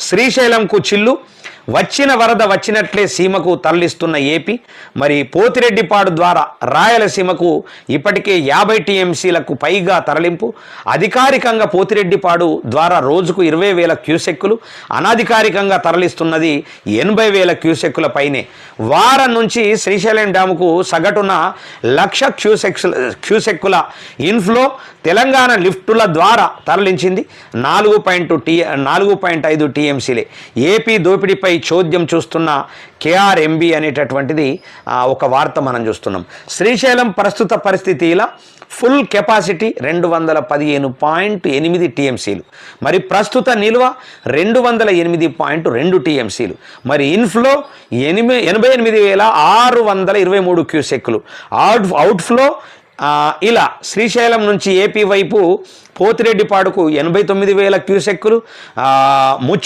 శ్రీశైలంకు చిల్లు. వచ్చిన వరద వచ్చినట్లే సీమకు తరలిస్తున్న ఏపీ మరి పోతిరెడ్డిపాడు ద్వారా రాయలసీమకు ఇప్పటికే యాభై టీఎంసీలకు పైగా తరలింపు అధికారికంగా పోతిరెడ్డిపాడు ద్వారా రోజుకు ఇరవై వేల క్యూసెక్కులు అనధికారికంగా తరలిస్తున్నది ఎనభై వేల క్యూసెక్కుల పైనే. వారం నుంచి శ్రీశైలం డ్యాముకు సగటున లక్ష క్యూసెక్స్ క్యూసెక్కుల ఇన్ఫ్లో తెలంగాణ లిఫ్టుల ద్వారా తరలించింది నాలుగు పాయింట్ టీ నాలుగు పాయింట్ ఐదు టీఎంసీలే. ఏపీ దోపిడీపై చోద్యం చూస్తున్న కేఆర్ఎంబి అనేటటువంటిది ఒక వార్త మనం చూస్తున్నాం. శ్రీశైలం ప్రస్తుత పరిస్థితి ఇలా ఫుల్ కెపాసిటీ రెండు వందల పదిహేను పాయింట్ ఎనిమిది టీఎంసీలు. మరి ప్రస్తుత నిల్వ రెండు వందల ఎనిమిది పాయింట్ రెండు టీఎంసీలు. మరి ఇన్ఫ్లో ఎనిమిది ఎనభై ఎనిమిది వేల ఆరు వందల ఇరవై మూడు క్యూసెక్లు అవుట్ అవుట్ఫ్లో ఇలా శ్రీశైలం నుంచి ఏపీ వైపు పోతిరెడ్డిపాడుకు ఎనభై తొమ్మిది వేల క్యూసెక్కులు. ముచ్చు